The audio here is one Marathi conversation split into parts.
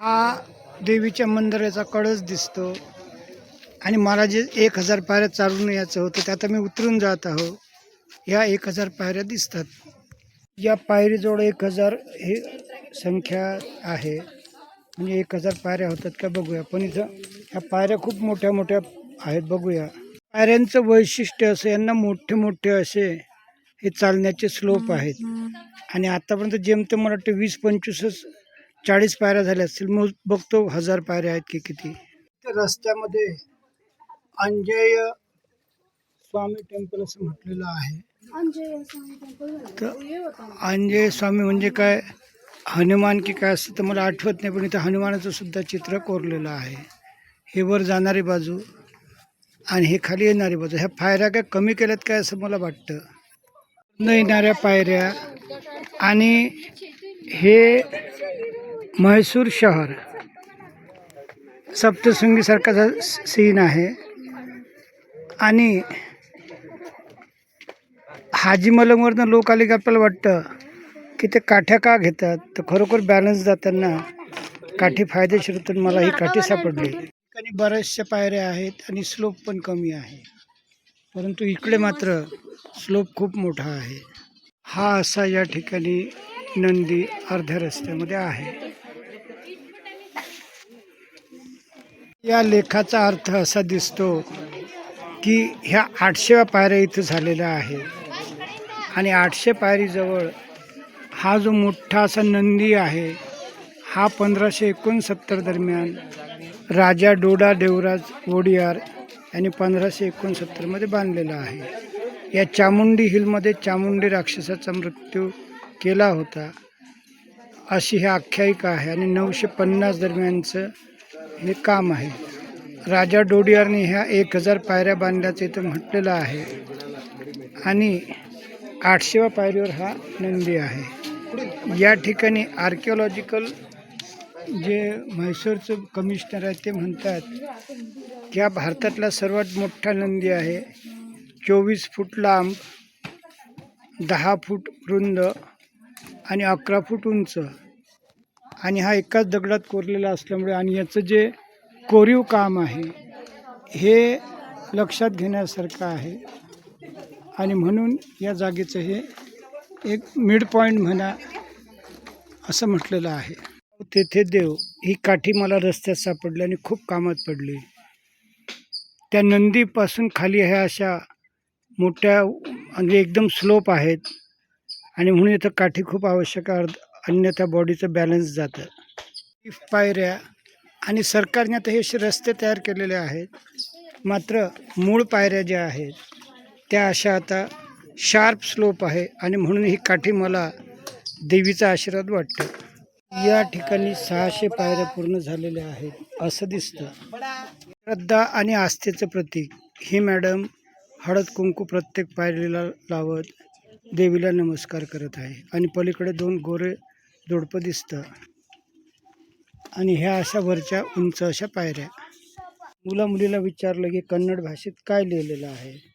हा देवीच्या मंदिराचा कळस दिसतो. आणि मला जे एक हजार पायऱ्या चालून यायचं होतं ते आता मी उतरून जात आहो. या एक हजार पायऱ्या दिसतात. या पायरीजवळ एक हजार हे संख्या आहे. म्हणजे एक हजार पायऱ्या होतात का बघूया. पण इथं ह्या पायऱ्या खूप मोठ्या मोठ्या आहेत बघूया. पायऱ्यांचं वैशिष्ट्य असं यांना मोठे मोठे असे हे चालण्याचे स्लोप आहेत. आणि आतापर्यंत जेमतेम मला वाटतं वीस पंचवीसच चाळीस पायऱ्या झाल्या असतील. मग बघतो हजार पायऱ्या आहेत की किती. त्या रस्त्यामध्ये अंजय स्वामी टेम्पल असं म्हटलेलं आहे. तर अंजय स्वामी म्हणजे काय? हनुमान की काय असतं तर मला आठवत नाही पण इथं हनुमानाचं सुद्धा चित्र कोरलेलं आहे. हे वर जाणारी बाजू आणि हे खाली येणारी बाजू. ह्या पायऱ्या काय कमी केल्यात काय असं मला वाटतं. न येणाऱ्या पायऱ्या आणि हे म्हैसूर शहर. सप्तशृंगीसारखाचा सीन आहे. आणि हाजी मलंगवरनं लोक आले की आपल्याला वाटतं की ते काठ्या का घेतात? तर खरोखर बॅलन्स जाताना काठी फायदेशीर तर मला ही काठी सापडली. आणि बऱ्याचशा पायऱ्या आहेत आणि स्लोप पण कमी आहे. परंतु इकडे मात्र स्लोप खूप मोठा आहे. हा असा या ठिकाणी नंदी अर्ध्या रस्त्यामध्ये आहे. या लेखाचा अर्थ असा दिसतो की ह्या आठशेव्या पायऱ्या इथं झालेल्या आहेत आणि आठशे पायरीजवळ हा जो मोठा असा नंदी आहे हा पंधराशे एकोणसत्तर दरम्यान राजा डोडा देवराज वोडियार यांनी पंधराशे एकोणसत्तरमध्ये बांधलेला आहे. या चामुंडी हिलमध्ये चामुंडी राक्षसाचा मृत्यू केला होता अशी ही आख्यायिका आहे. आणि नऊशे पन्नास दरम्यानचं हे काम आहे. राजा डोडियारने ह्या एक हजार पायऱ्या बांधल्याचं इथं म्हटलेलं आहे. आणि आठशेव्या पायरीवर हा नंदी आहे. या ठिकाणी आर्किओलॉजिकल जे म्हैसूरचं कमिशनर आहे ते म्हणतात की हा भारतातला सर्वात मोठा नंदी आहे. चोवीस फूट लांब दहा फूट रुंद आणि अकरा फूट उंच. आणि हा एकाच दगडात कोरलेला असल्यामुळे आणि याचं जे कोरीव काम आहे हे लक्षात घेण्यासारखं आहे. आणि म्हणून या जागेचं हे एक मिड पॉईंट म्हणा असं म्हटलेलं आहे. तेथे देव ही काठी मला रस्त्यात सापडली आणि खूप कामात पडली. त्या नंदीपासून खाली ह्या अशा मोठ्या म्हणजे एकदम स्लोप आहेत आणि म्हणून इथं काठी खूप आवश्यक अर्ध- अन्यथा बॉडीचं बॅलन्स जातं. पायऱ्या आणि सरकारने आता हे रस्ते तयार केलेले आहेत. मात्र मूळ पायऱ्या ज्या आहेत त्या अशा आता शार्प स्लोप आहे आणि म्हणून ही काठी मला देवीचा आशीर्वाद वाटतो. या ठिकाणी सहाशे पायऱ्या पूर्ण झालेल्या आहेत असं दिसतं. श्रद्धा आणि आस्थेचं प्रतीक. ही मॅडम हळद कुंकू प्रत्येक पायरीला लावत देवीला नमस्कार करत आहे. आणि पलीकडे दोन गोरे जोडपं दिसतं. आणि ह्या अशा वरच्या उंच अशा पायऱ्या. मुला मुलीला विचारलं की कन्नड भाषेत काय लिहिलेलं आहे?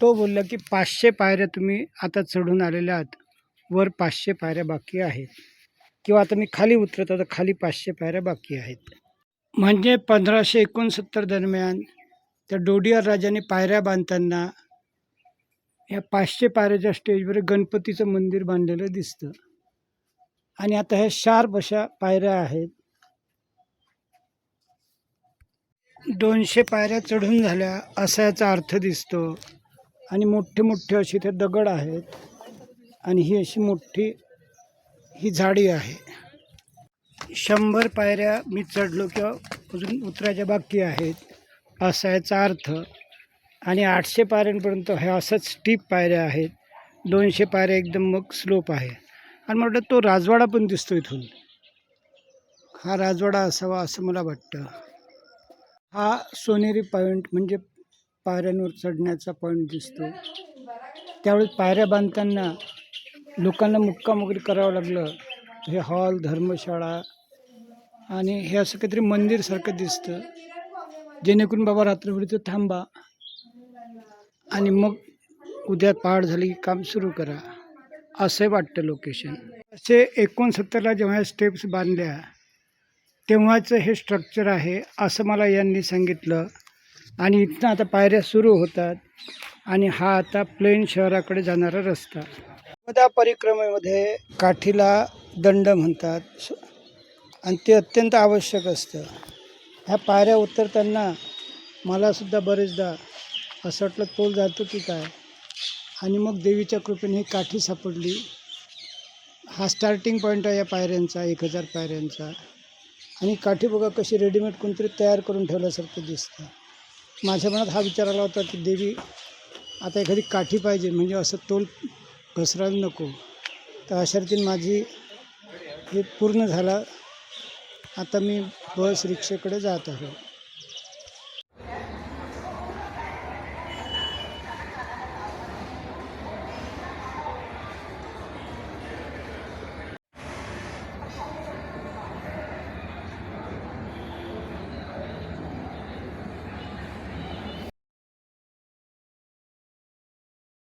तो बोलला की पाचशे पायऱ्या तुम्ही आता चढून आलेल्या आहात. वर पाचशे पायऱ्या बाकी आहेत. किंवा आता मी खाली उतरत आता खाली पाचशे पायऱ्या बाकी आहेत. म्हणजे पंधराशे एकोणसत्तर दरम्यान त्या डोडियार राजाने पायऱ्या बांधताना या पाचशे पायऱ्याच्या स्टेजवर गणपतीचं मंदिर बांधलेलं दिसतं. आणि आता ह्या शार्प अशा पायऱ्या आहेत. दोनशे पायऱ्या चढून झाल्या असा याचा अर्थ दिसतो. आणि मोठे मोठे असे ते दगड आहेत. आणि ही अशी मोठी ही झाडी आहे. शंभर पायऱ्या मी चढलो किंवा अजून उतरायच्या बाकी आहेत. असा याचा अर्थ. आणि आठशे पायऱ्यांपर्यंत हे असंच स्टीप पायऱ्या आहेत. दोनशे पायऱ्या एकदम मग स्लोप आहे. आणि मला वाटतं तो राजवाडा पण दिसतो इथून. हा राजवाडा असावा असं मला वाटतं. हा सोनेरी पॉईंट म्हणजे पायऱ्यांवर चढण्याचा पॉईंट दिसतो. त्यावेळी पायऱ्या बांधताना लोकांना मुक्काम वगैरे करावं लागलं. हे हॉल धर्मशाळा आणि हे असं काहीतरी मंदिरसारखं दिसतं. जेणेकरून बाबा रात्रभर इथं थांबा आणि मग उद्या पहाड झाली की काम सुरू करा. असं वाटतं लोकेशन असे एकोणसत्तरला जेव्हा स्टेप्स बांधल्या तेव्हाचं हे स्ट्रक्चर आहे असं मला यांनी सांगितलं. आणि इथनं आता पायऱ्या सुरू होतात आणि हा आता प्लेन शहराकडे जाणारा रस्ता. त्या परिक्रमेमध्ये काठीला दंड म्हणतात. आणि ते अत्यंत आवश्यक असतं. ह्या पायऱ्या उतरताना मलासुद्धा बरेचदा असं वाटलं तोल जातो की काय? आणि मग देवीच्या कृपेने ही काठी सापडली. हा स्टार्टिंग पॉईंट आहे या पायऱ्यांचा एक हजार पायऱ्यांचा. आणि काठी बघा कशी रेडीमेड कोणतरी तयार करून ठेवल्यासारखं दिसतं. माझ्या मनात हा विचार आला होता की देवी आता एखादी काठी पाहिजे म्हणजे असं तोल घसरायला नको. तर अशा रीतीने माझी हे पूर्ण झाला. आता मी बस रिक्षेकडे जात आहे.